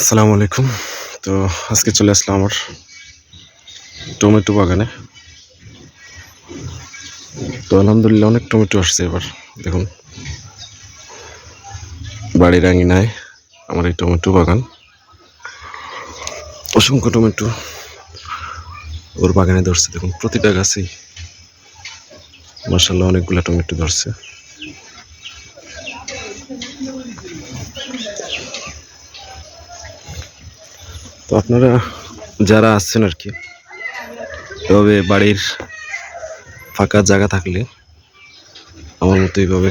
আসসালামু আলাইকুম। তো আজকে চলে আসলাম আমার টমেটো বাগানে। তো আলহামদুলিল্লাহ অনেক টমেটো আসছে এবার, দেখুন। বাড়ির আঙিনায় আমার এই টমেটো বাগান। অসংখ্য টমেটো ওর বাগানে ধরছে, দেখুন, প্রতিটা গাছেই। মার্শাল্লাহ অনেকগুলো টমেটো ধরছে। তো আপনারা যারা আসছেন আর কি, এভাবে বাড়ির ফাঁকা জায়গা থাকলে আমার মতো এইভাবে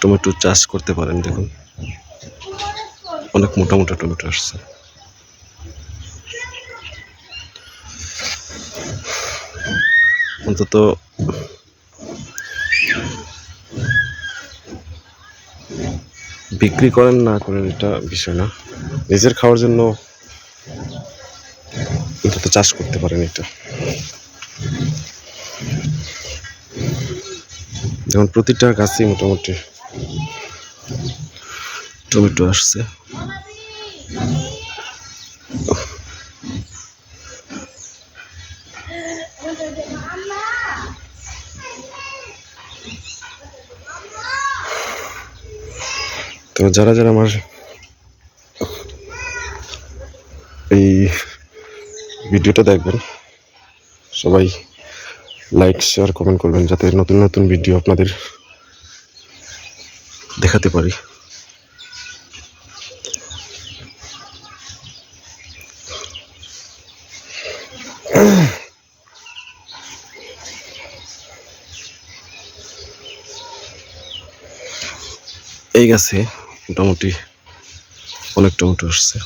টমেটো চাষ করতে পারেন, দেখুন। অনেক মোটা মোটা টমেটো আসছে। অন্তত বিক্রি করেন না করেন এটা বিষয় না। নিজের খাওয়ার জন্য অন্তত চাষ করতে পারেন এটা। যেমন প্রতিটা গাছই মোটামুটি টমেটো আসছে। তো যারা যারা আমার এই ভিডিওটা দেখবেন, সবাই লাইক শেয়ার কমেন্ট করবেন যাতে নতুন নতুন ভিডিও আপনাদের দেখাতে পারি। এই গাছে মোটামুটি অনেক টমেটো আসছে।